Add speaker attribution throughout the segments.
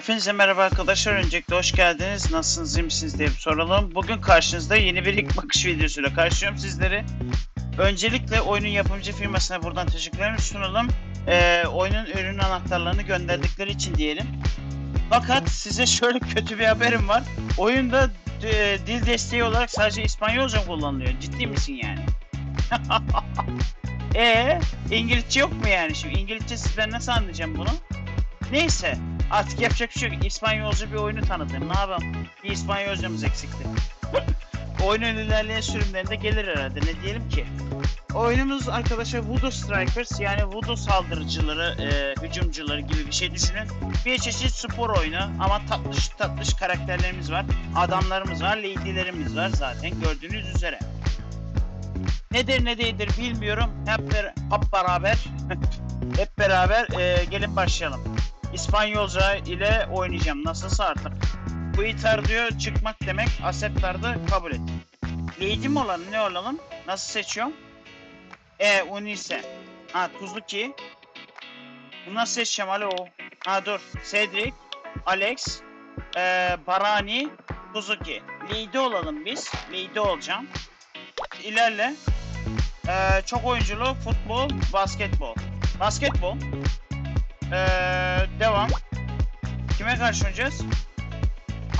Speaker 1: Hepinize merhaba arkadaşlar. Öncelikle hoş geldiniz. Nasılsınız, iyi misiniz diye bir soralım. Bugün karşınızda yeni bir ilk bakış videosuyla karşılıyorum sizleri. Öncelikle oyunun yapımcı firmasına buradan teşekkürlerimi sunalım. Ee, oyunun ürün anahtarlarını gönderdikleri için diyelim. Fakat size şöyle kötü bir haberim var. Oyunda e, dil desteği olarak sadece İspanyolca kullanılıyor. Ciddi misin yani? e İngilizce yok mu yani şimdi? İngilizce sizden nasıl anlayacağım bunu? Neyse artık yapacak bir şey yok. İspanyolca bir oyunu tanıdım. Ne yapalım? Bir İspanyolcamız eksikti. Oyunun ilerleyen sürümlerinde gelir herhalde. Ne diyelim ki? Oyunumuz arkadaşlar Voodoo Strikers yani Voodoo saldırıcıları, e, hücumcuları gibi bir şey düşünün. Bir çeşit spor oyunu ama tatlış tatlış karakterlerimiz var. Adamlarımız var, lady'lerimiz var zaten gördüğünüz üzere. Nedir ne değildir bilmiyorum. Hep, ber- hep beraber hep beraber e, gelin başlayalım. İspanyolca ile oynayacağım. Nasılsa artık. Bu itar diyor çıkmak demek. Acceptar da kabul et. Lady mi olalım? Ne olalım? Nasıl seçiyorum? E, Unice. Ha, tuzlu ki. Bunu nasıl seçeceğim? Alo. Ha dur. Cedric, Alex, e, Barani, Suzuki. Lady olalım biz. Lady olacağım. İlerle. E, çok oyunculu, futbol, basketbol. Basketbol. Ee, devam. Kime karşı oynayacağız?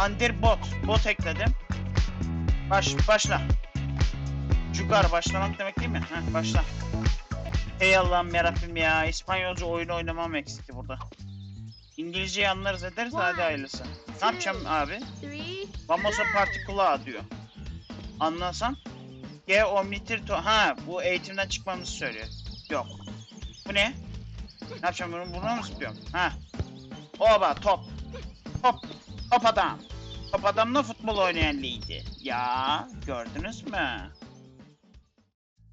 Speaker 1: Under bot. Bot ekledim. Baş, başla. Cugar başlamak demek değil mi? Heh, başla. Ey Allah'ım yarabbim ya. İspanyolca oyunu oynamam eksikti burada. İngilizceyi anlarız ederiz hadi hayırlısı. Ne yapacağım abi?
Speaker 2: Three,
Speaker 1: Vamos a particular diyor. Anlasam? G omnitir to... Ha bu eğitimden çıkmamızı söylüyor. Yok. Bu ne? Ne yapacağım bunu? Bunu mu zıplıyorum? Ha. Oba top. Top. Top adam. Top adamla futbol oynayan liydi. Ya gördünüz mü?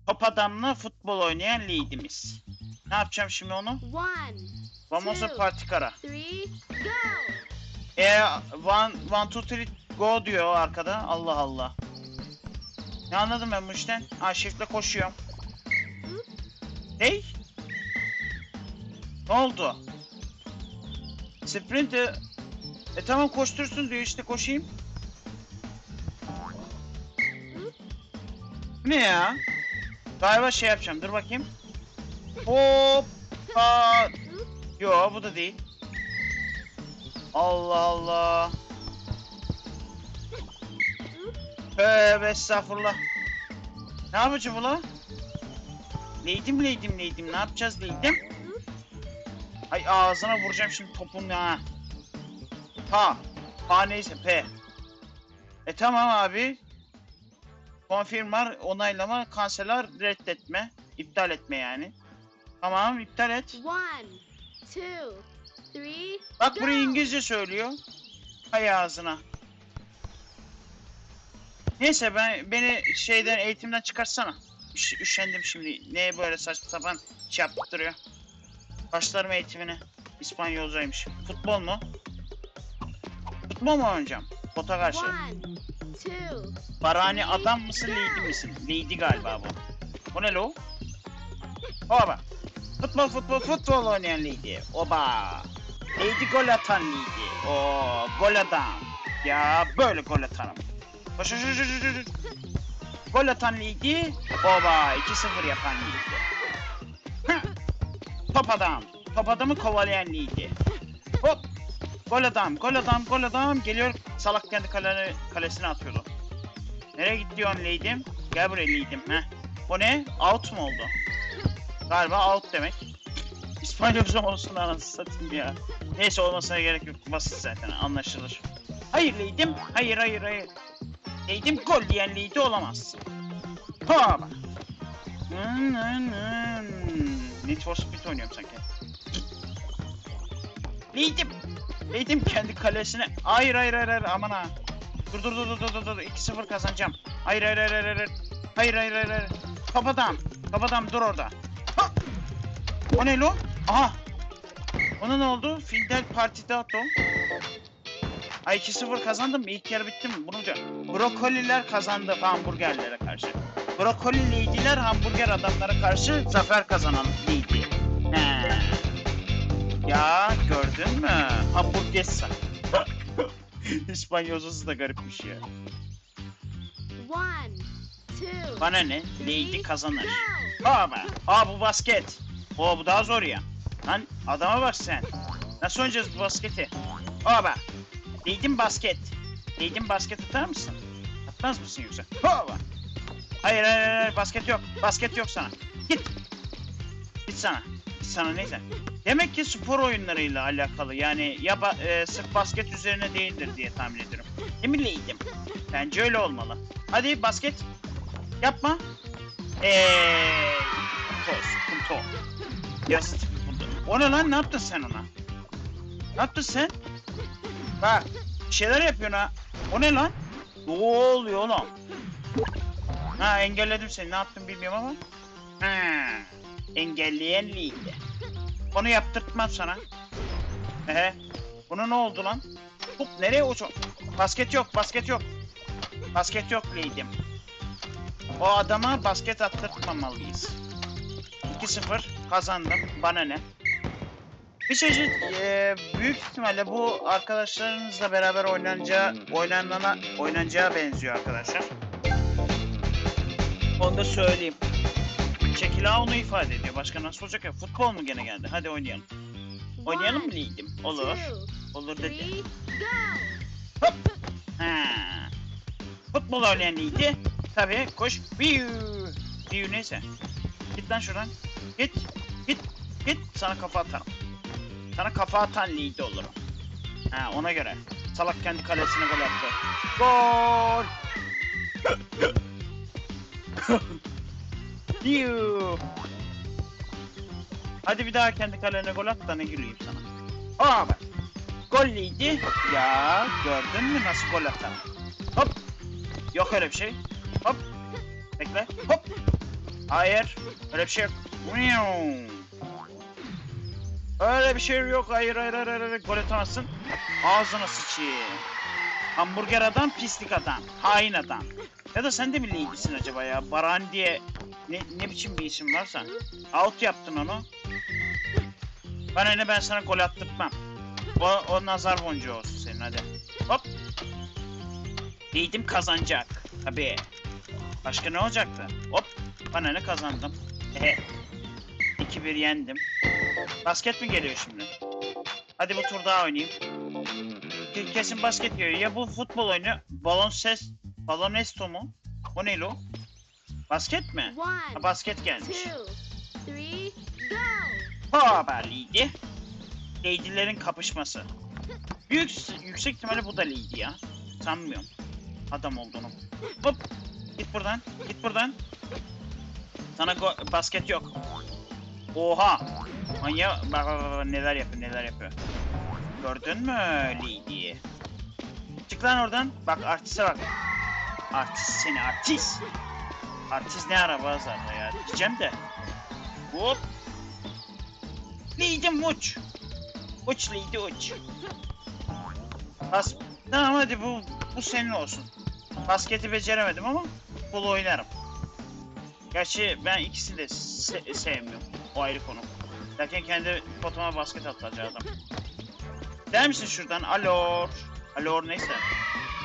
Speaker 1: Top adamla futbol oynayan liydimiz. Ne yapacağım şimdi onu?
Speaker 2: one,
Speaker 1: Vamos a
Speaker 2: Two.
Speaker 1: partikara.
Speaker 2: three, go!
Speaker 1: E one, one, two, three, go diyor arkada. Allah Allah. Ne anladım ben bu işten? Ha shift'le koşuyorum. Hey? Ne oldu? Sprint e, e tamam koştursun diyor işte koşayım. Ne ya? Galiba şey yapacağım dur bakayım. Hop. Aa. Yo bu da değil. Allah Allah. Tövbe estağfurullah. Ne yapacağım ula? Leydim leydim leydim. Ne yapacağız leydim? Ay ağzına vuracağım şimdi topun ya. Ha. Ha neyse P. E tamam abi. Konfirmar, onaylama, kanseler, reddetme. iptal etme yani. Tamam iptal et.
Speaker 2: One, two, three,
Speaker 1: Bak buraya
Speaker 2: Go.
Speaker 1: İngilizce söylüyor. Hay ağzına. Neyse ben beni şeyden eğitimden çıkarsana. Üş, üşendim şimdi. Neye böyle saçma sapan şey yaptırıyor. Başlarım eğitimine. İspanyolcaymış. Futbol mu? Futbol mu oynayacağım? Bota karşı. Barani adam mısın, lady misin? Lady galiba bu. Bu ne lo? Oba. Futbol, futbol, futbol oynayan lady. Oba. Lady gol atan lady. Oo, gol adam. Ya böyle gol atarım. Koş, koş, koş, koş. Gol atan lady. Oba. 2-0 yapan lady. Top adam. Top adamı kovalayan lady. Hop. Gol adam, gol adam, gol adam. Geliyor salak kendi kalene, kalesine atıyordu. Nereye on leydim? Gel buraya leydim. Heh. O ne? Out mu oldu? Galiba out demek. İspanyolca olsun anasını satayım ya. Neyse olmasına gerek yok. Basit zaten anlaşılır. Hayır leydim. Hayır hayır hayır. Leydim gol diyen leydi olamaz. Hmm, hmm. Need for Speed oynuyorum sanki. Leydim. Leydim kendi kalesine. Hayır hayır hayır hayır aman ha. Dur dur dur dur dur dur dur 2-0 kazanacağım. Hayır hayır hayır hayır hayır. Hayır hayır hayır hayır. Kapadam. Kapadam dur orada. Ha! O ne lo? Aha. Ona ne oldu? Findel partide o. Ay 2-0 kazandım? İlk yarı bitti mi? Bunu. Brokoliler kazandı hamburgerlere karşı. Brokoli leydiler hamburger adamlara karşı zafer kazanan leydi. He. Ya gördün mü? Hamburger Hamburguesa. İspanyolcası da garipmiş ya.
Speaker 2: One, two,
Speaker 1: Bana ne? Lady kazanır. Aa be. Aa bu basket. Oo bu daha zor ya. Lan adama bak sen. Nasıl oynayacağız bu basketi? Aa be. Leydin basket. Leydin basket atar mısın? Atmaz mısın yoksa? Aa be. Hayır hayır hayır basket yok. Basket yok sana. Git. Git sana. Git sana neyse. Demek ki spor oyunlarıyla alakalı yani ya ba- e, sırf basket üzerine değildir diye tahmin ediyorum. Leydim? Bence öyle olmalı. Hadi basket. Yapma. Eee sıkıntı o, sıkıntı o. Ya sıkıntı. O ne lan? Ne yaptın sen ona? Ne yaptın sen? Bak, bir şeyler yapıyorsun ha. O ne lan? Ne oluyor oğlum? Ha engelledim seni. Ne yaptım bilmiyorum ama. Ha, engelleyen Lee'ydi. Onu yaptırtmam sana. Ehe. Buna ne oldu lan? Hop nereye uçuyor? Basket yok, basket yok. Basket yok Lee'ydim. O adama basket attırtmamalıyız. 2-0 kazandım. Bana ne? Bir çeşit eee, büyük ihtimalle bu arkadaşlarınızla beraber oynanacağı, oynanana, oynanacağı benziyor arkadaşlar. Onu da söyleyeyim. Çekila onu ifade ediyor. Başka nasıl olacak ya? Futbol mu gene geldi? Hadi oynayalım. Oynayalım mı Lee'dim? Olur. Olur dedi.
Speaker 2: go!
Speaker 1: Ha. Futbol oynayan iyiydi. Tabii koş. Biu. Biu neyse. Git lan şuradan. Git. Git. Git. Sana kafa atarım. Sana kafa atan lead olurum. Ha ona göre. Salak kendi kalesine gol attı. Gol. Biu. Hadi bir daha kendi kalene gol at da ne güleyim sana. Aa bak. Golliydi. Ya gördün mü nasıl gol atar? Hop. Yok öyle bir şey. Hop. Bekle. Hop. Hayır. Öyle bir şey yok. Öyle bir şey yok. Hayır hayır hayır. hayır. Gol atamazsın. Ağzına sıçayım. Hamburger adam, pislik adam. Hain adam. Ya da sen de mi Lady'sin acaba ya? Baran diye ne, ne biçim bir isim varsa. Out yaptın onu. Bana ne ben sana gol attırtmam. O, o nazar boncuğu olsun senin hadi. Hop. Yiğidim kazanacak. Tabii. Başka ne olacaktı? Hop. Bana ne kazandım. Ehe. 2-1 yendim. Basket mi geliyor şimdi? Hadi bu tur daha oynayayım. Ke- Kesin basket geliyor. Ya bu futbol oyunu. Balon ses. Balonesto mu? O ne lo? Basket mi? Ha,
Speaker 2: One,
Speaker 1: basket gelmiş.
Speaker 2: two, three, go!
Speaker 1: Haberliydi. Lady'lerin kapışması. Büyük, yüksek ihtimalle bu da Lady ya. Sanmıyorum. Adam olduğunu. Hop. Git buradan. Git buradan. Sana basket yok. Oha. Manya bak, bak, bak, neler yapıyor neler yapıyor. Gördün mü Lady'yi? Çık lan oradan. Bak artiste bak. Artist seni artist. Artist ne araba zaten ya. Diyeceğim de. Hop. Leydim uç. Uç Leydi uç. Bas. Tamam hadi bu bu senin olsun. Basketi beceremedim ama futbol oynarım. Gerçi ben ikisini de se- sevmiyorum. O ayrı konu. Lakin kendi potama basket atacak adam. Der misin şuradan? Alor. Alor neyse.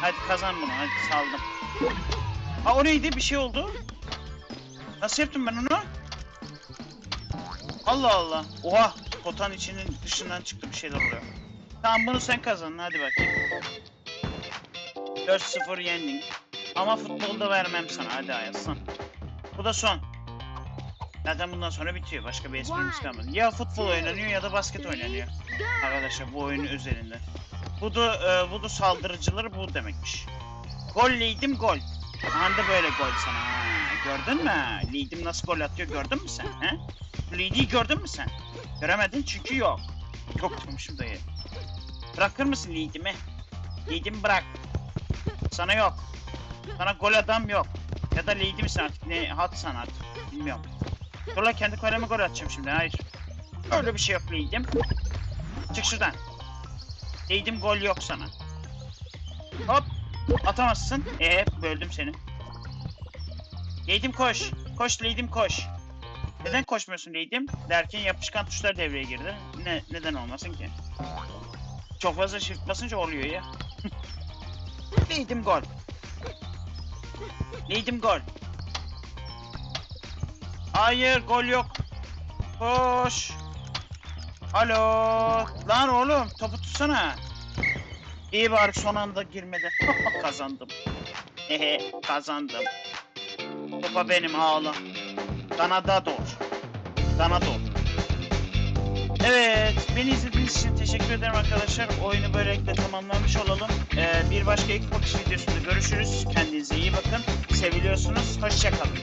Speaker 1: Hadi kazan bunu. Hadi saldım. Ha o neydi? Bir şey oldu. Nasıl yaptım ben onu? Allah Allah. Oha. Potanın içinin dışından çıktı bir şeyler oluyor. Tamam bunu sen kazandın hadi bakayım. 4-0 yendin. Ama futbolda vermem sana hadi Ayaslan. Bu da son. Zaten bundan sonra bitiyor. Başka bir esprimiz kalmadı. Ya futbol oynanıyor ya da basket oynanıyor. Arkadaşlar bu oyunun özelinde. Bu da e, bu da saldırıcıları bu demekmiş. Gol leydim gol. Anda böyle gol sana. Ha, gördün mü? Leydim nasıl gol atıyor gördün mü sen? He? Leydi'yi gördün mü sen? Göremedin çünkü yok. Yok demişim dayı. Bırakır mısın Leydi'mi? Leydi'mi bırak. Sana yok. Sana gol adam yok. Ya da Leydi misin artık? Ne hatsan artık? Bilmiyorum. Dur lan kendi kaleme gol atacağım şimdi. Hayır. Öyle bir şey yok Leydim. Çık şuradan. Leydim gol yok sana. Hop. Atamazsın. Ee böldüm seni. Leydim koş. Koş Leydim koş. Neden koşmuyorsun Leydim? Derken yapışkan tuşlar devreye girdi. Ne, neden olmasın ki? Çok fazla shift basınca oluyor ya. Neydim gol. Neydim gol. Hayır gol yok. Koş. Alo. Lan oğlum topu tutsana. İyi bari son anda girmedi. kazandım. Hehe kazandım. Topa benim ağla. Kanada doğ. Evet, beni izlediğiniz için teşekkür ederim arkadaşlar. Oyunu böylelikle tamamlamış olalım. Ee, bir başka Xbox videosunda görüşürüz. Kendinize iyi bakın. Seviliyorsunuz. Hoşçakalın.